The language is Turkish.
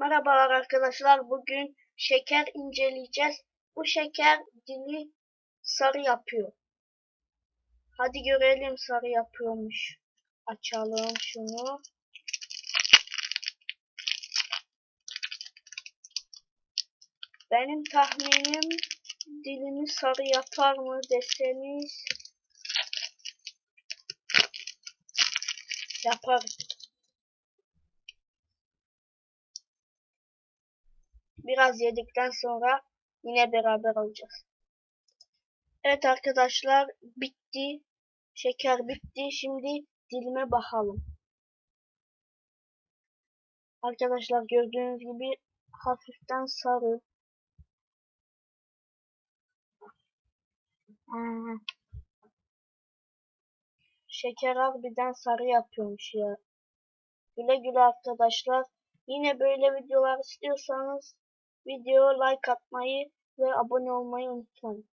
Merhabalar arkadaşlar. Bugün şeker inceleyeceğiz. Bu şeker dili sarı yapıyor. Hadi görelim sarı yapıyormuş. Açalım şunu. Benim tahminim dilimi sarı yapar mı deseniz yapar. Biraz yedikten sonra yine beraber olacağız. Evet arkadaşlar bitti. Şeker bitti. Şimdi dilime bakalım. Arkadaşlar gördüğünüz gibi hafiften sarı. Şeker harbiden sarı yapıyormuş ya. Güle güle arkadaşlar. Yine böyle videolar istiyorsanız video like atmayı ve abone olmayı unutmayın.